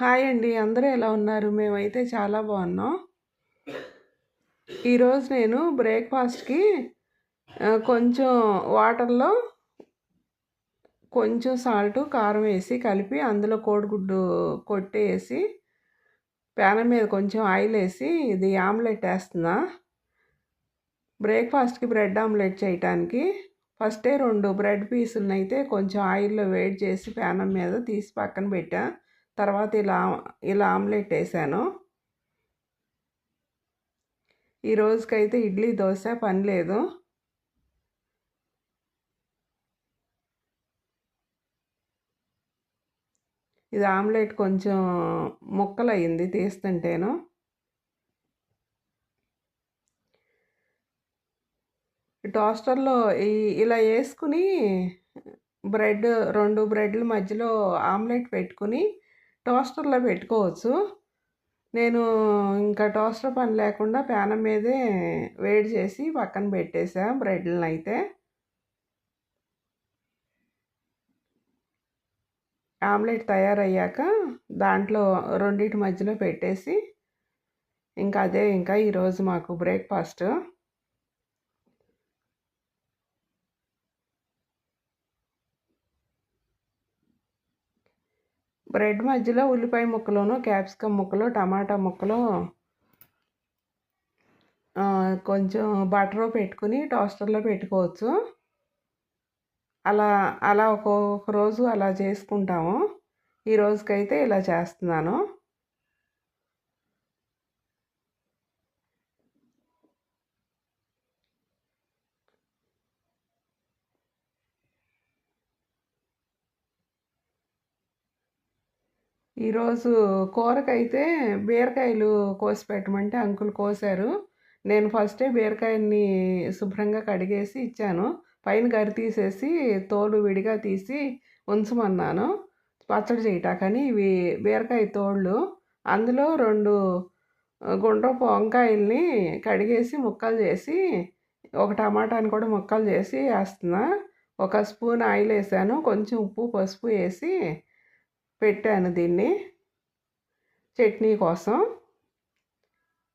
Hi అండి అందరూ ఎలా ఉన్నారు? మేమైతే చాలా బాగున్నాం. ఈరోజు నేను బ్రేక్ఫాస్ట్కి కొంచెం వాటర్లో కొంచెం సాల్ట్ కారం వేసి కలిపి అందులో కోడిగుడ్డు కొట్టేసి ప్యాన్ మీద కొంచెం ఆయిల్ వేసి ఇది ఆమ్లెట్ వేస్తున్నా. బ్రేక్ఫాస్ట్కి బ్రెడ్ ఆమ్లెట్ చేయటానికి ఫస్టే రెండు బ్రెడ్ పీసులను అయితే కొంచెం ఆయిల్లో వేడి చేసి ప్యాన్ మీద తీసి పక్కన పెట్టాను తర్వాత ఇలా ఇలా ఆమ్లెట్ వేసాను. ఈ రోజుకైతే ఇడ్లీ దోశ పని లేదు. ఇది ఆమ్లెట్ కొంచెం ముక్కలు అయింది తీస్తుంటేను. టోస్టర్లో ఈ ఇలా వేసుకుని బ్రెడ్ రెండు బ్రెడ్ల మధ్యలో ఆమ్లెట్ పెట్టుకుని టోస్టర్లో పెట్టుకోవచ్చు. నేను ఇంకా టోస్టర్ పని లేకుండా ప్యాన్ మీదే వేడి చేసి పక్కన పెట్టేసా బ్రెడ్లను అయితే. ఆమ్లెట్ తయారయ్యాక దాంట్లో రెండింటి మధ్యలో పెట్టేసి ఇంకా అదే ఇంకా ఈరోజు మాకు బ్రేక్ఫాస్ట్. బ్రెడ్ మధ్యలో ఉల్లిపాయ ముక్కలోను క్యాప్సికమ్ ముక్కలు టమాటా ముక్కలు కొంచెం బటర్ పెట్టుకుని టోస్టర్లో పెట్టుకోవచ్చు. అలా అలా ఒక్కొక్క రోజు అలా చేసుకుంటాము. ఈ రోజుకైతే ఇలా చేస్తున్నాను. ఈరోజు కూరకైతే బీరకాయలు కోసి పెట్టమంటే అంకుల్ కోసారు. నేను ఫస్టే బీరకాయని శుభ్రంగా కడిగేసి ఇచ్చాను. పైన గరి తీసేసి తోలు విడిగా తీసి ఉంచమన్నాను. పచ్చడి చేయటాకని ఇవి బీరకాయ తోళ్ళు. అందులో రెండు గుండ్రపు వంకాయల్ని కడిగేసి ముక్కలు చేసి ఒక టమాటాని కూడా ముక్కలు చేసి వేస్తున్నా. ఒక స్పూన్ ఆయిల్ వేసాను కొంచెం ఉప్పు పసుపు వేసి పెట్టాను దీన్ని చట్నీ కోసం.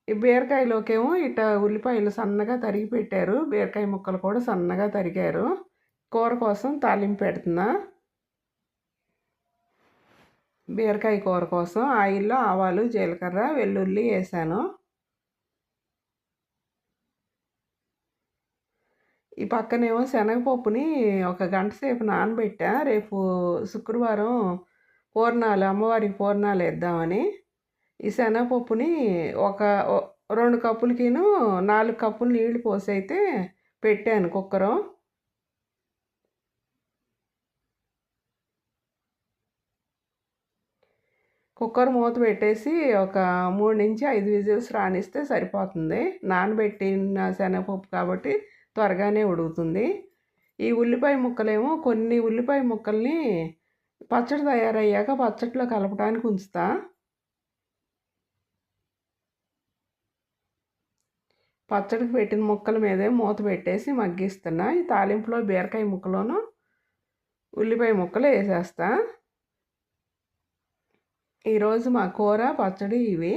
ఈ బీరకాయలోకేమో ఇట ఉల్లిపాయలు సన్నగా తరిగి పెట్టారు. బీరకాయ ముక్కలు కూడా సన్నగా తరిగారు. కూర కోసం తాలింపు పెడుతున్నా. బీరకాయ కూర కోసం ఆయిల్లో ఆవాలు జీలకర్ర వెల్లుల్లి వేసాను. ఈ పక్కనేమో శనగపప్పుని ఒక గంట సేపు నానబెట్టా. రేపు శుక్రవారం పూర్ణాలు అమ్మవారికి పూర్ణాలు వేద్దామని ఈ శనగపప్పుని ఒక రెండు కప్పులకిను నాలుగు కప్పులు నీళ్ళు పోసి అయితే పెట్టాను కుక్కరు. కుక్కర్ మూత పెట్టేసి ఒక మూడు నుంచి ఐదు విజిల్స్ రానిస్తే సరిపోతుంది. నానబెట్టిన శనగపప్పు కాబట్టి త్వరగానే ఉడుకుతుంది. ఈ ఉల్లిపాయ ముక్కలేమో కొన్ని ఉల్లిపాయ ముక్కల్ని పచ్చడి తయారయ్యాక పచ్చడిలో కలపడానికి ఉంచుతా. పచ్చడికి పెట్టిన ముక్కల మీదే మూత పెట్టేసి మగ్గిస్తున్నా. ఈ తాలింపులో బీరకాయ ముక్కలోను ఉల్లిపాయ ముక్కలు వేసేస్తా. ఈరోజు మా కూర పచ్చడి ఇవి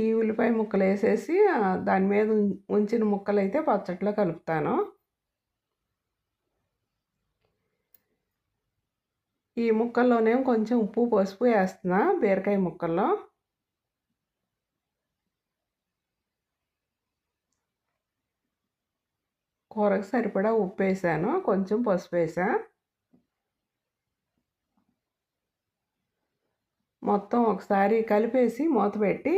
ఈ ఉల్లిపాయ ముక్కలు వేసేసి దాని మీద ఉం- ఉంచిన ముక్కలు అయితే పచ్చట్లో కలుపుతాను. ఈ ముక్కల్లోనేమో కొంచెం ఉప్పు పసుపు వేస్తున్నా బీరకాయ ముక్కల్లో. కూరకు సరిపడా ఉప్పు వేసాను కొంచెం పసుపు వేసా. మొత్తం ఒకసారి కలిపేసి మూత పెట్టి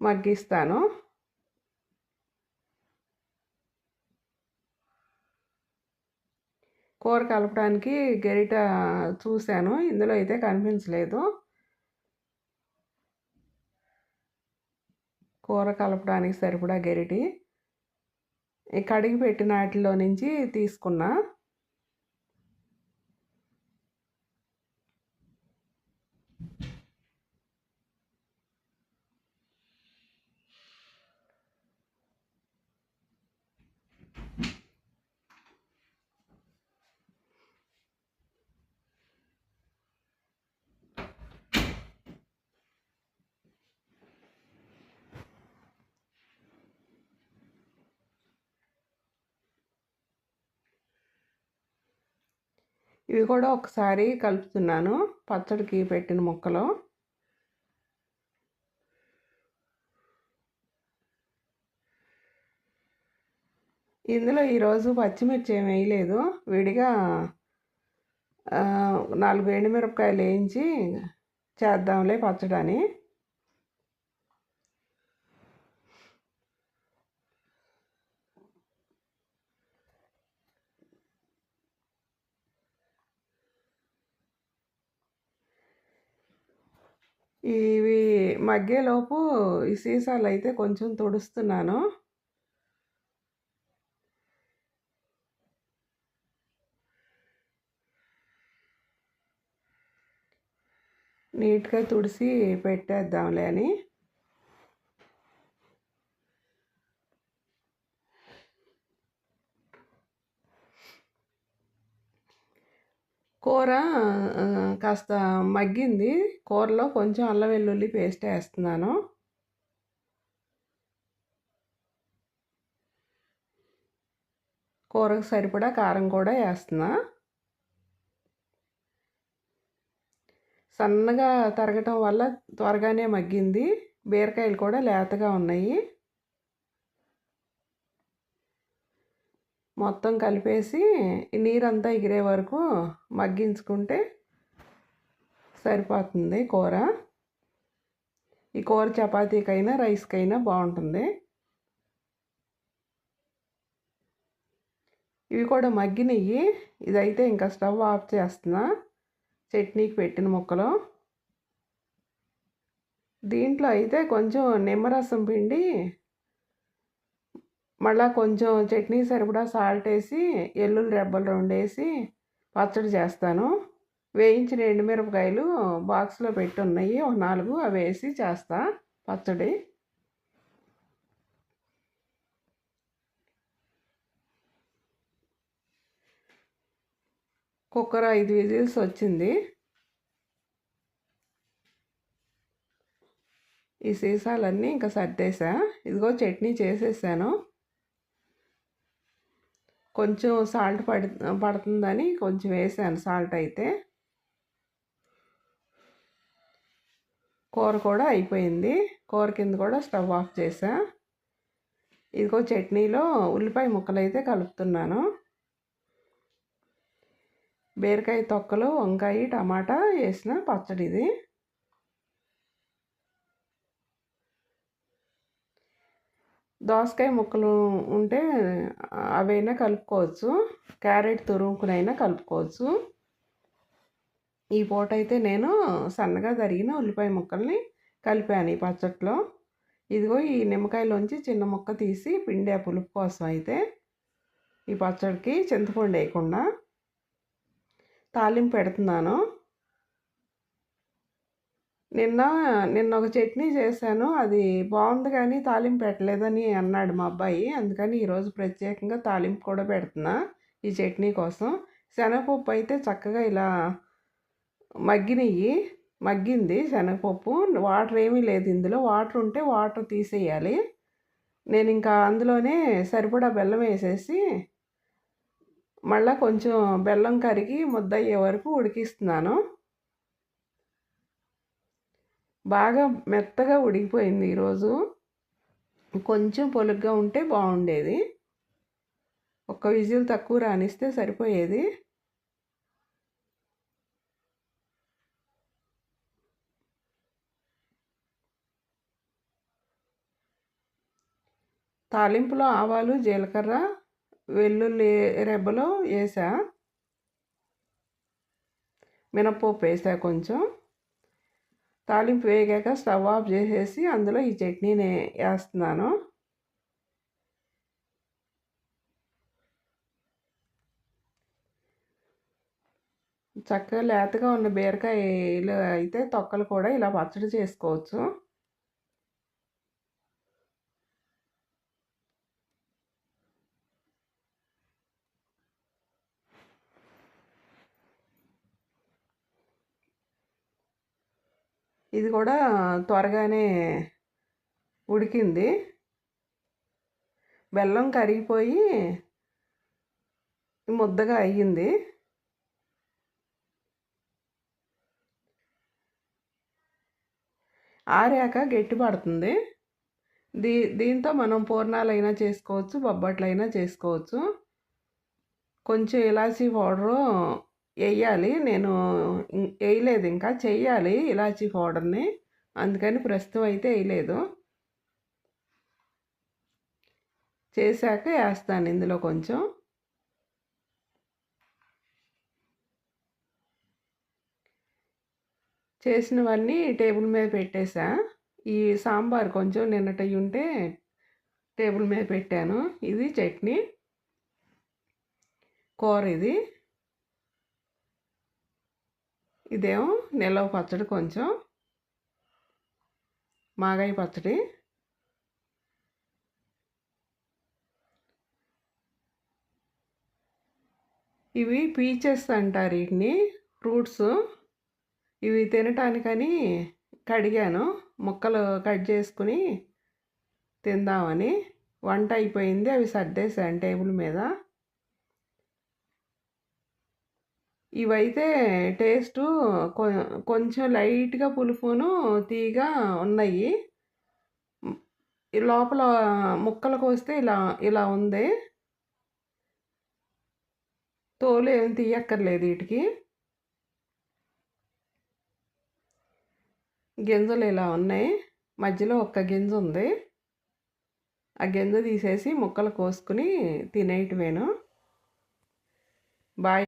మగ్గిస్తాను. కూర కలపడానికి గరిట చూశాను. ఇందులో అయితే కనిపించలేదు. కూర కలపడానికి సరిపడా గరిటి. కడిగి పెట్టిన వాటిలో నుంచి తీసుకున్నా. ఇవి కూడా ఒకసారి కలుపుతున్నాను. పచ్చడికి పెట్టిన ముక్కలు. ఇందులో ఈరోజు పచ్చిమిర్చి ఏమి వేయలేదు. విడిగా నాలుగు ఎండుమిరపకాయలు వేయించి చేద్దాంలే పచ్చడని. ఇవి మగ్గేలోపు ఈ సీసాలు అయితే కొంచెం తుడుస్తున్నాను. నీట్గా తుడిసి పెట్టేద్దాంలే అని. కూర కాస్త మగ్గింది. కూరలో కొంచెం అల్లం వెల్లుల్లి పేస్ట్ వేస్తున్నాను. కూరకు సరిపడా కారం కూడా వేస్తున్నా. సన్నగా తరగటం వల్ల త్వరగానే మగ్గింది. బీరకాయలు కూడా లేతగా ఉన్నాయి. మొత్తం కలిపేసి నీరంతా ఎగిరే వరకు మగ్గించుకుంటే సరిపోతుంది కూర. ఈ కూర చపాతీకైనా రైస్కైనా బాగుంటుంది. ఇవి కూడా మగ్గినవి ఇదైతే ఇంకా స్టవ్ ఆఫ్ చేస్తున్నా. చట్నీకి పెట్టిన ముక్కలు. దీంట్లో అయితే కొంచెం నిమ్మరసం పిండి మళ్ళీ కొంచెం చట్నీ సరిపడా సాల్ట్ వేసి ఎల్లుల్లి రెబ్బలు రెండు వేసి పచ్చడి చేస్తాను. వేయించిన ఎండుమిరపకాయలు బాక్స్లో పెట్టి ఉన్నాయి. ఒక నాలుగు అవి వేసి చేస్తా పచ్చడి. కుక్కర్ ఐదు విజిల్స్ వచ్చింది. ఈ సీసాలన్నీ ఇంకా సర్దేసా ఇదిగో చట్నీ చేసేసాను. కొంచెం సాల్ట్ పడి పడుతుందని కొంచెం వేసాను సాల్ట్ అయితే. కూర కూడా అయిపోయింది. కూర కింద కూడా స్టవ్ ఆఫ్ చేసా ఇదిగో చట్నీలో ఉల్లిపాయ ముక్కలు అయితే కలుపుతున్నాను. బీరకాయ తొక్కలు వంకాయ టమాటా వేసిన పచ్చడి ఇది దోసకాయ ముక్కలు ఉంటే అవైనా కలుపుకోవచ్చు. క్యారెట్ తురుముకునైనా కలుపుకోవచ్చు. ఈ పూట అయితే నేను సన్నగా తరిగిన ఉల్లిపాయ ముక్కల్ని కలిపాను ఈ పచ్చట్లో. ఇదిగో ఈ నిమ్మకాయలోంచి చిన్న ముక్క తీసి పిండి పులుపు కోసం అయితే ఈ పచ్చడికి చింతపండు వేయకుండా తాలింపు పెడుతున్నాను. నిన్న నిన్న ఒక చట్నీ చేశాను. అది బాగుంది కానీ తాలింపు పెట్టలేదని అన్నాడు మా అబ్బాయి. అందుకని ఈరోజు ప్రత్యేకంగా తాలింపు కూడా పెడుతున్నా ఈ చట్నీ కోసం. శనగపప్పు అయితే చక్కగా ఇలా మగ్గినవి మగ్గింది శనగపప్పు. వాటర్ ఏమీ లేదు ఇందులో. వాటర్ ఉంటే వాటర్ తీసేయాలి. నేను ఇంకా అందులోనే సరిపడా బెల్లం వేసేసి మళ్ళీ కొంచెం బెల్లం కరిగి ముద్ద అయ్యే వరకు ఉడికిస్తున్నాను. బాగా మెత్తగా ఉడికిపోయింది ఈరోజు. కొంచెం పొలుగ్గా ఉంటే బాగుండేది. ఒక్క విజిల్ తక్కువ రానిస్తే సరిపోయేది. తాలింపులో ఆవాలు జీలకర్ర వెల్లుల్లి రెబ్బలు వేసా. మినప్పప్పు వేసా కొంచెం. తాలింపు వేగాక స్టవ్ ఆఫ్ చేసేసి అందులో ఈ చట్నీని వేస్తున్నాను. చక్కగా లేతగా ఉన్న బీరకాయలు అయితే తొక్కలు కూడా ఇలా పచ్చడి చేసుకోవచ్చు. ఇది కూడా త్వరగానే ఉడికింది. బెల్లం కరిగిపోయి ముద్దగా అయ్యింది. ఆరాక గట్టి పడుతుంది. దీ దీంతో మనం పూర్ణాలు అయినా చేసుకోవచ్చు బొబ్బట్లైనా చేసుకోవచ్చు. కొంచెం ఇలాచీ పౌడరు వేయాలి. నేను వేయలేదు ఇంకా. చెయ్యాలి ఇలాచీ పౌడర్ని. అందుకని ప్రస్తుతం అయితే వేయలేదు. చేశాక వేస్తాను ఇందులో కొంచెం. చేసినవన్నీ టేబుల్ మీద పెట్టేసా. ఈ సాంబార్ కొంచెం నిన్నటి ఉంటే టేబుల్ మీద పెట్టాను. ఇది చట్నీ. కూర ఇది. ఇదేమో నిలవ పచ్చడి కొంచెం. మాగాయ పచ్చడి. ఇవి పీచెస్ అంటారు వీటిని ఫ్రూట్స్. ఇవి తినటానికని కడిగాను. ముక్కలు కట్ చేసుకుని తిందామని. వంట అయిపోయింది అవి సర్దేశాను టేబుల్ మీద. ఇవైతే టేస్టు కొంచెం లైట్గా పులుపును తీగా ఉన్నాయి. లోపల ముక్కలు కోస్తే ఇలా ఇలా ఉంది. తోలు ఏం తీయక్కర్లేదు వీటికి. గింజలు ఇలా ఉన్నాయి. మధ్యలో ఒక్క గింజ ఉంది. ఆ గింజ తీసేసి ముక్కలు కోసుకుని తినేయటమేను బాయ్.